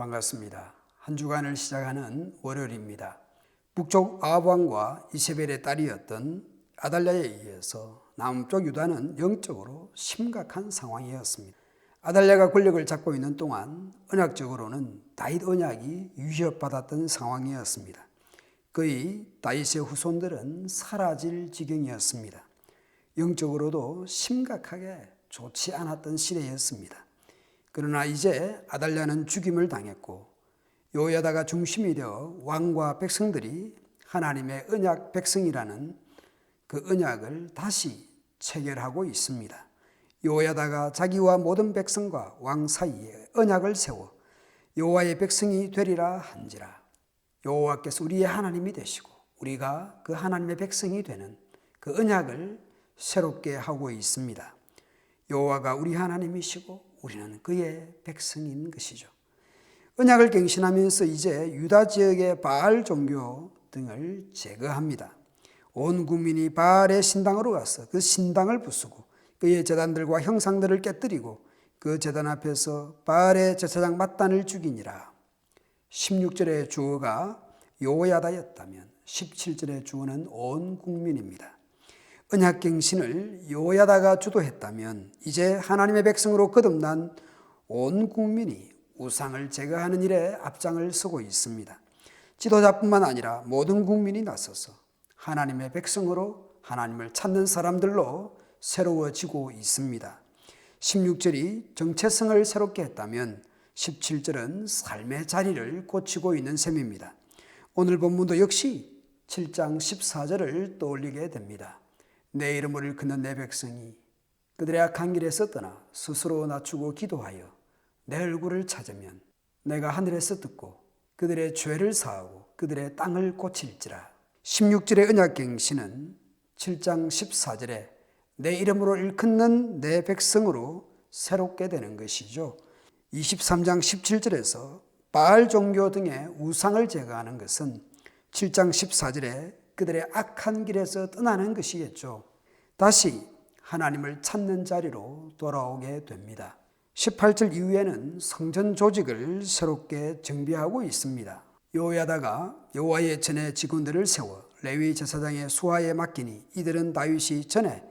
반갑습니다. 한 주간을 시작하는 월요일입니다. 북쪽 아합왕과 이세벨의 딸이었던 아달랴에 의해서 남쪽 유다는 영적으로 심각한 상황이었습니다. 아달랴가 권력을 잡고 있는 동안 언약적으로는 다윗 언약이 위협받았던 상황이었습니다. 거의 다윗의 후손들은 사라질 지경이었습니다. 영적으로도 심각하게 좋지 않았던 시대였습니다. 그러나 이제 아달랴는 죽임을 당했고 요야다가 중심이 되어 왕과 백성들이 하나님의 언약 백성이라는 그 언약을 다시 체결하고 있습니다. 요야다가 자기와 모든 백성과 왕 사이에 언약을 세워 여호와의 백성이 되리라 한지라. 여호와께서 우리의 하나님이 되시고 우리가 그 하나님의 백성이 되는 그 언약을 새롭게 하고 있습니다. 여호와가 우리 하나님이시고 우리는 그의 백성인 것이죠. 언약을 갱신하면서 이제 유다 지역의 바알 종교 등을 제거합니다. 온 국민이 바알의 신당으로 가서 그 신당을 부수고 그의 재단들과 형상들을 깨뜨리고 그 재단 앞에서 바알의 제사장 mat단을 죽이니라. 16절의 주어가 요야다였다면 17절의 주어는 온 국민입니다. 언약갱신을 요야다가 주도했다면 이제 하나님의 백성으로 거듭난 온 국민이 우상을 제거하는 일에 앞장을 서고 있습니다. 지도자뿐만 아니라 모든 국민이 나서서 하나님의 백성으로 하나님을 찾는 사람들로 새로워지고 있습니다. 16절이 정체성을 새롭게 했다면 17절은 삶의 자리를 고치고 있는 셈입니다. 오늘 본문도 역시 7장 14절을 떠올리게 됩니다. 내 이름을 일컫는 내 백성이 그들의 악한 길에서 떠나 스스로 낮추고 기도하여 내 얼굴을 찾으면 내가 하늘에서 듣고 그들의 죄를 사하고 그들의 땅을 고칠지라. 16절의 언약갱신은 7장 14절에 내 이름으로 일컫는 내 백성으로 새롭게 되는 것이죠. 23장 17절에서 바알 종교 등의 우상을 제거하는 것은 7장 14절에 그들의 악한 길에서 떠나는 것이겠죠. 다시 하나님을 찾는 자리로 돌아오게 됩니다. 18절 이후에는 성전 조직을 새롭게 정비하고 있습니다. 요야다가 여호와의 전에 직원들을 세워 레위 제사장의 수하에 맡기니 이들은 다윗이 전에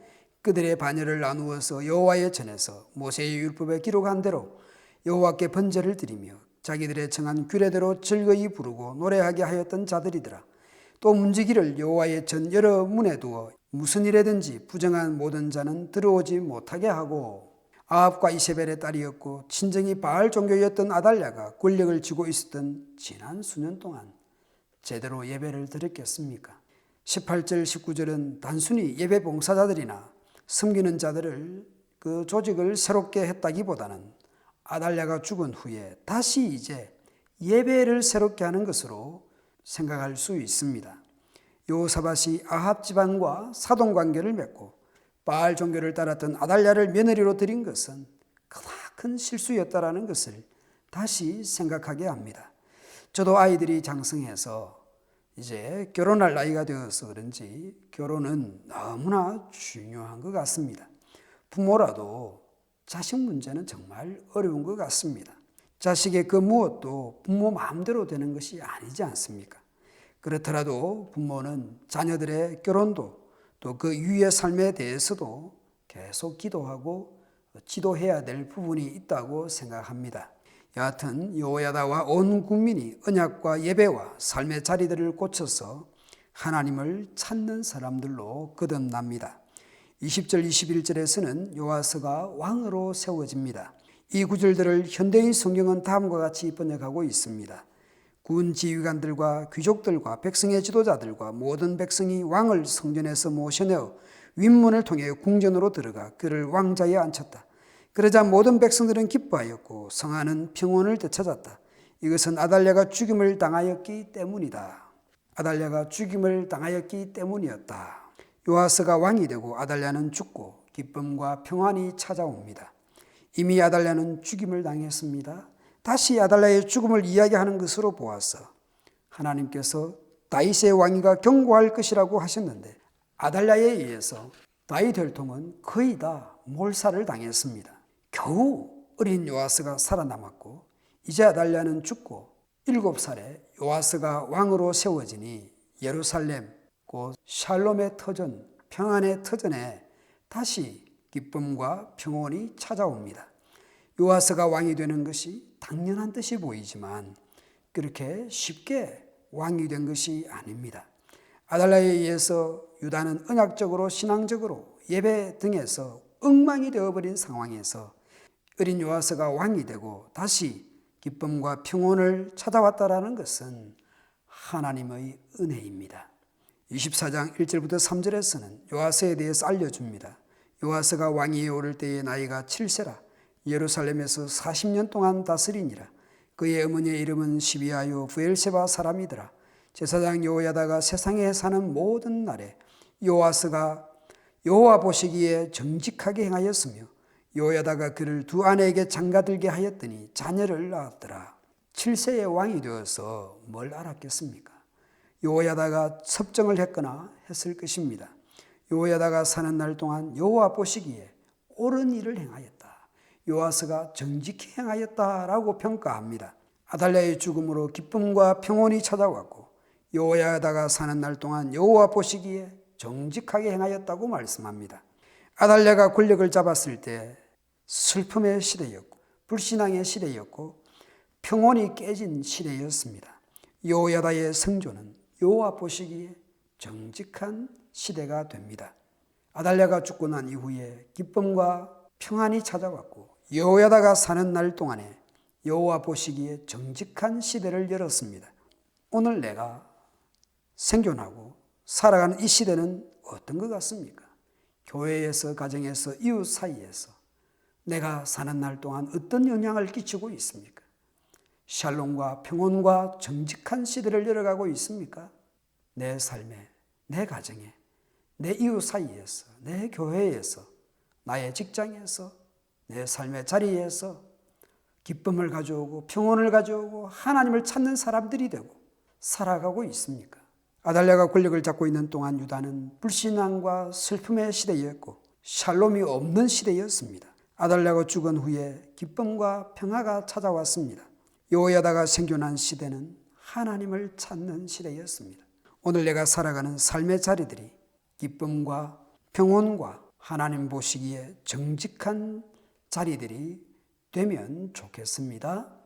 그들의 반열을 나누어서 여호와의 전에서 모세의 율법에 기록한 대로 여호와께 번제를 드리며 자기들의 정한 규례대로 즐거이 부르고 노래하게 하였던 자들이더라. 또 문지기를 여호와의 전 여러 문에 두어 무슨 일에든지 부정한 모든 자는 들어오지 못하게 하고 아합과 이세벨의 딸이었고 친정이 바알 종교였던 아달랴가 권력을 쥐고 있었던 지난 수년 동안 제대로 예배를 드렸겠습니까? 18절 19절은 단순히 예배 봉사자들이나 섬기는 자들을 그 조직을 새롭게 했다기보다는 아달랴가 죽은 후에 다시 이제 예배를 새롭게 하는 것으로 생각할 수 있습니다. 요사밭이 아합 지방과 사돈 관계를 맺고 바알 종교를 따랐던 아달랴를 며느리로 들인 것은 크나큰 실수였다라는 것을 다시 생각하게 합니다. 저도 아이들이 장성해서 이제 결혼할 나이가 되어서 그런지 결혼은 너무나 중요한 것 같습니다. 부모라도 자식 문제는 정말 어려운 것 같습니다. 자식의 그 무엇도 부모 마음대로 되는 것이 아니지 않습니까? 그렇더라도 부모는 자녀들의 결혼도 또그 유의 삶에 대해서도 계속 기도하고 지도해야 될 부분이 있다고 생각합니다. 여하튼 여호야다와 온 국민이 언약과 예배와 삶의 자리들을 고쳐서 하나님을 찾는 사람들로 거듭납니다. 20절 21절에서는 요아스가 왕으로 세워집니다. 이 구절들을 현대인 성경은 다음과 같이 번역하고 있습니다. 군 지휘관들과 귀족들과 백성의 지도자들과 모든 백성이 왕을 성전에서 모셔내어 윗문을 통해 궁전으로 들어가 그를 왕자에 앉혔다. 그러자 모든 백성들은 기뻐하였고 성하는 평온을 되찾았다. 이것은 아달랴가 죽임을 당하였기 때문이다. 아달랴가 죽임을 당하였기 때문이었다. 요아스가 왕이 되고 아달랴는 죽고 기쁨과 평안이 찾아옵니다. 이미 아달랴는 죽임을 당했습니다. 다시 아달랴의 죽음을 이야기하는 것으로 보아서 하나님께서 다윗의 왕위가 경고할 것이라고 하셨는데 아달랴에 의해서 다윗 혈통은 거의 다 몰살을 당했습니다. 겨우 어린 요아스가 살아남았고 이제 아달랴는 죽고 일곱 살에 요아스가 왕으로 세워지니 예루살렘 곧 샬롬의 터전 평안의 터전에 다시 기쁨과 평온이 찾아옵니다. 요아스가 왕이 되는 것이 당연한 듯이 보이지만 그렇게 쉽게 왕이 된 것이 아닙니다. 아달라에 의해서 유다는 언약적으로 신앙적으로 예배 등에서 엉망이 되어버린 상황에서 어린 요아스가 왕이 되고 다시 기쁨과 평온을 찾아왔다라는 것은 하나님의 은혜입니다. 24장 1절부터 3절에서는 요아스에 대해서 알려줍니다. 요아스가 왕위에 오를 때의 나이가 7세라 예루살렘에서 40년 동안 다스리니라. 그의 어머니의 이름은 시비아요 부엘세바 사람이더라. 제사장 요야다가 세상에 사는 모든 날에 요아스가 여호와 보시기에 정직하게 행하였으며 요야다가 그를 두 아내에게 장가들게 하였더니 자녀를 낳았더라. 7세의 왕이 되어서 뭘 알았겠습니까? 요야다가 섭정을 했거나 했을 것입니다. 요야다가 사는 날 동안 여호와 보시기에 옳은 일을 행하였다. 요아스가 정직히 행하였다라고 평가합니다. 아달랴의 죽음으로 기쁨과 평온이 찾아왔고 여호야다가 사는 날 동안 여호와 보시기에 정직하게 행하였다고 말씀합니다. 아달랴가 권력을 잡았을 때 슬픔의 시대였고 불신앙의 시대였고 평온이 깨진 시대였습니다. 여호야다의 성조는 여호와 보시기에 정직한 시대가 됩니다. 아달랴가 죽고 난 이후에 기쁨과 평안이 찾아왔고 여호야다가 사는 날 동안에 여호와 보시기에 정직한 시대를 열었습니다. 오늘 내가 생존하고 살아가는 이 시대는 어떤 것 같습니까? 교회에서, 가정에서, 이웃 사이에서 내가 사는 날 동안 어떤 영향을 끼치고 있습니까? 샬롬과 평온과 정직한 시대를 열어가고 있습니까? 내 삶에, 내 가정에, 내 이웃 사이에서, 내 교회에서, 나의 직장에서, 내 삶의 자리에서 기쁨을 가져오고 평온을 가져오고 하나님을 찾는 사람들이 되고 살아가고 있습니까? 아달랴가 권력을 잡고 있는 동안 유다는 불신앙과 슬픔의 시대였고 샬롬이 없는 시대였습니다. 아달랴가 죽은 후에 기쁨과 평화가 찾아왔습니다. 여호야다가 생존한 시대는 하나님을 찾는 시대였습니다. 오늘 내가 살아가는 삶의 자리들이 기쁨과 평온과 하나님 보시기에 정직한 자리들이 되면 좋겠습니다.